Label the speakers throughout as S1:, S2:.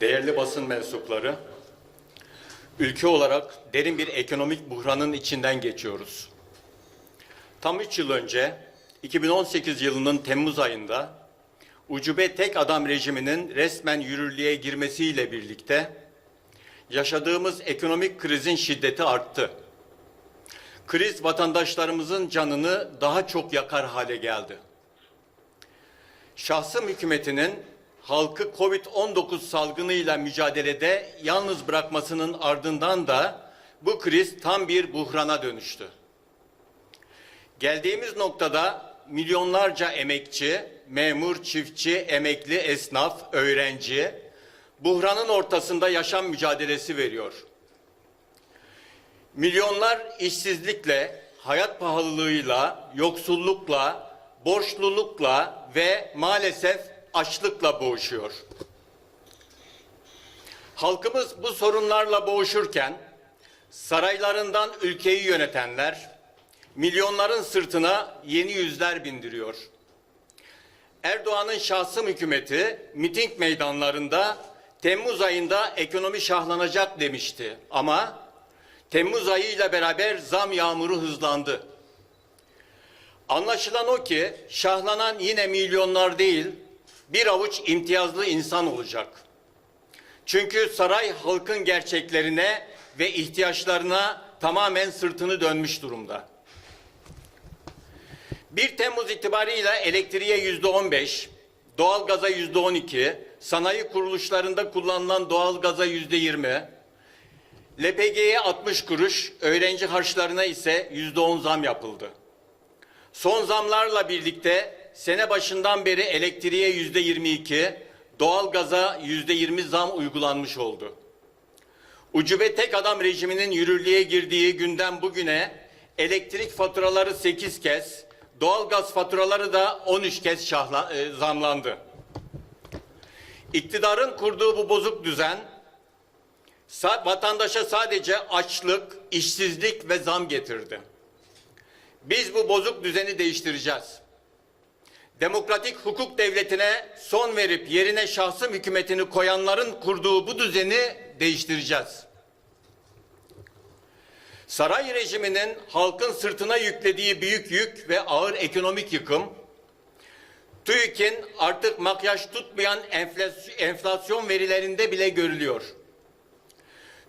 S1: Değerli basın mensupları, ülke olarak derin bir ekonomik buhranın içinden geçiyoruz. Tam üç yıl önce, 2018 yılının Temmuz ayında, ucube tek adam rejiminin resmen yürürlüğe girmesiyle birlikte, yaşadığımız ekonomik krizin şiddeti arttı. Kriz vatandaşlarımızın canını daha çok yakar hale geldi. Şahsım hükümetinin halkı Covid-19 salgınıyla mücadelede yalnız bırakmasının ardından da bu kriz tam bir buhrana dönüştü. Geldiğimiz noktada milyonlarca emekçi, memur, çiftçi, emekli, esnaf, öğrenci buhranın ortasında yaşam mücadelesi veriyor. Milyonlar işsizlikle, hayat pahalılığıyla, yoksullukla, borçlulukla ve maalesef açlıkla boğuşuyor. Halkımız bu sorunlarla boğuşurken saraylarından ülkeyi yönetenler milyonların sırtına yeni yüzler bindiriyor. Erdoğan'ın şahsım hükümeti miting meydanlarında Temmuz ayında ekonomi şahlanacak demişti. Ama Temmuz ayıyla beraber zam yağmuru hızlandı. Anlaşılan o ki şahlanan yine milyonlar değil, bir avuç imtiyazlı insan olacak. Çünkü saray halkın gerçeklerine ve ihtiyaçlarına tamamen sırtını dönmüş durumda. 1 Temmuz itibariyle elektriğe yüzde 15, doğalgaza yüzde 12, sanayi kuruluşlarında kullanılan doğalgaza yüzde 20, LPG'ye 60 kuruş, öğrenci harçlarına ise yüzde 10 zam yapıldı. Son zamlarla birlikte sene başından beri elektriğe yüzde 22, doğalgaza yüzde 20 zam uygulanmış oldu. Ucube tek adam rejiminin yürürlüğe girdiği günden bugüne elektrik faturaları 8 kez, doğalgaz faturaları da 13 kez şahla, e, zamlandı. İktidarın kurduğu bu bozuk düzen vatandaşa sadece açlık, işsizlik ve zam getirdi. Biz bu bozuk düzeni değiştireceğiz. Demokratik hukuk devletine son verip yerine şahsım hükümetini koyanların kurduğu bu düzeni değiştireceğiz. Saray rejiminin halkın sırtına yüklediği büyük yük ve ağır ekonomik yıkım, TÜİK'in artık makyaj tutmayan enflas- enflasyon verilerinde bile görülüyor.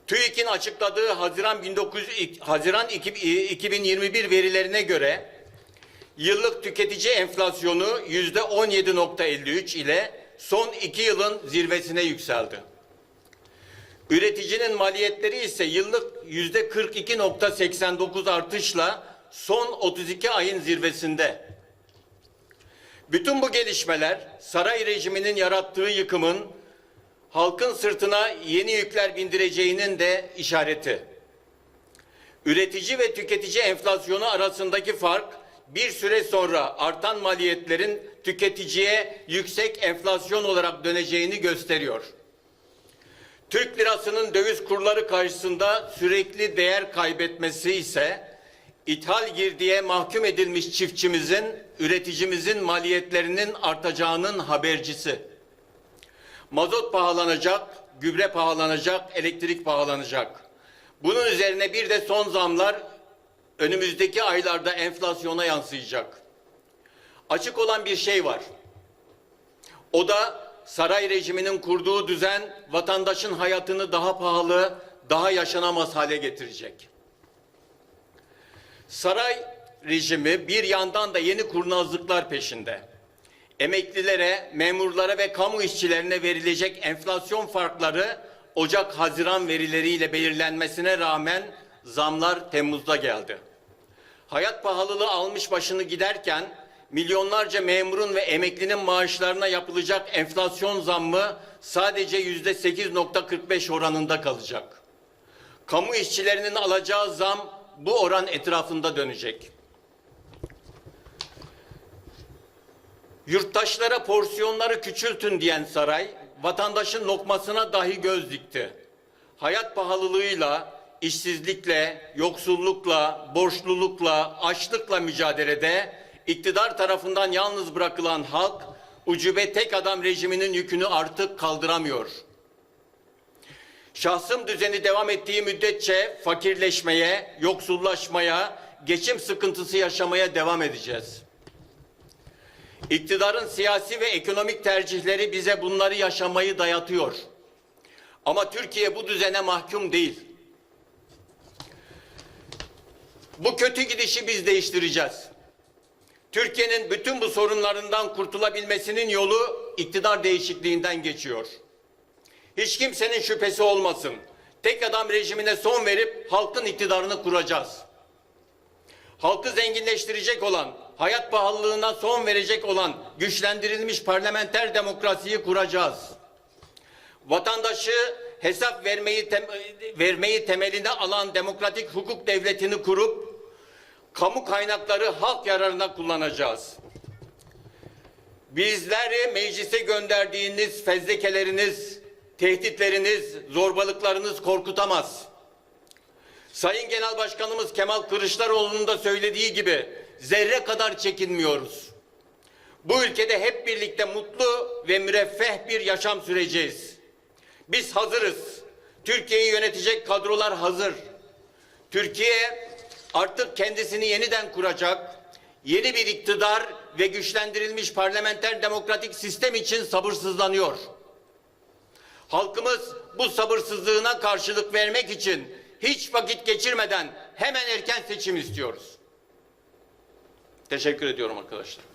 S1: TÜİK'in açıkladığı Haziran 1900 Haziran 2021 verilerine göre yıllık tüketici enflasyonu yüzde 17.53 ile son iki yılın zirvesine yükseldi. Üreticinin maliyetleri ise yıllık yüzde 42.89 artışla son 32 ayın zirvesinde. Bütün bu gelişmeler saray rejiminin yarattığı yıkımın halkın sırtına yeni yükler bindireceğinin de işareti. Üretici ve tüketici enflasyonu arasındaki fark bir süre sonra artan maliyetlerin tüketiciye yüksek enflasyon olarak döneceğini gösteriyor. Türk lirasının döviz kurları karşısında sürekli değer kaybetmesi ise ithal girdiye mahkum edilmiş çiftçimizin, üreticimizin maliyetlerinin artacağının habercisi. Mazot pahalanacak, gübre pahalanacak, elektrik pahalanacak. Bunun üzerine bir de son zamlar önümüzdeki aylarda enflasyona yansıyacak. Açık olan bir şey var. O da saray rejiminin kurduğu düzen vatandaşın hayatını daha pahalı, daha yaşanamaz hale getirecek. Saray rejimi bir yandan da yeni kurnazlıklar peşinde. Emeklilere, memurlara ve kamu işçilerine verilecek enflasyon farkları Ocak-Haziran verileriyle belirlenmesine rağmen zamlar Temmuz'da geldi. Hayat pahalılığı almış başını giderken milyonlarca memurun ve emeklinin maaşlarına yapılacak enflasyon zammı sadece yüzde 8.45 oranında kalacak. Kamu işçilerinin alacağı zam bu oran etrafında dönecek. Yurttaşlara porsiyonları küçültün diyen saray, vatandaşın lokmasına dahi göz dikti. Hayat pahalılığıyla, işsizlikle, yoksullukla, borçlulukla, açlıkla mücadelede iktidar tarafından yalnız bırakılan halk, ucube tek adam rejiminin yükünü artık kaldıramıyor. Şahsım düzeni devam ettiği müddetçe fakirleşmeye, yoksullaşmaya, geçim sıkıntısı yaşamaya devam edeceğiz. İktidarın siyasi ve ekonomik tercihleri bize bunları yaşamayı dayatıyor. Ama Türkiye bu düzene mahkum değil. Bu kötü gidişi biz değiştireceğiz. Türkiye'nin bütün bu sorunlarından kurtulabilmesinin yolu iktidar değişikliğinden geçiyor. Hiç kimsenin şüphesi olmasın. Tek adam rejimine son verip halkın iktidarını kuracağız. Halkı zenginleştirecek olan, hayat pahalılığına son verecek olan güçlendirilmiş parlamenter demokrasiyi kuracağız. Vatandaşı hesap vermeyi tem- vermeyi temeline alan demokratik hukuk devletini kurup kamu kaynakları halk yararına kullanacağız. Bizleri meclise gönderdiğiniz fezlekeleriniz, tehditleriniz, zorbalıklarınız korkutamaz. Sayın Genel Başkanımız Kemal Kılıçdaroğlu'nun da söylediği gibi zerre kadar çekinmiyoruz. Bu ülkede hep birlikte mutlu ve müreffeh bir yaşam süreceğiz. Biz hazırız. Türkiye'yi yönetecek kadrolar hazır. Türkiye artık kendisini yeniden kuracak, yeni bir iktidar ve güçlendirilmiş parlamenter demokratik sistem için sabırsızlanıyor. Halkımız bu sabırsızlığına karşılık vermek için hiç vakit geçirmeden hemen erken seçim istiyoruz. Teşekkür ediyorum arkadaşlar.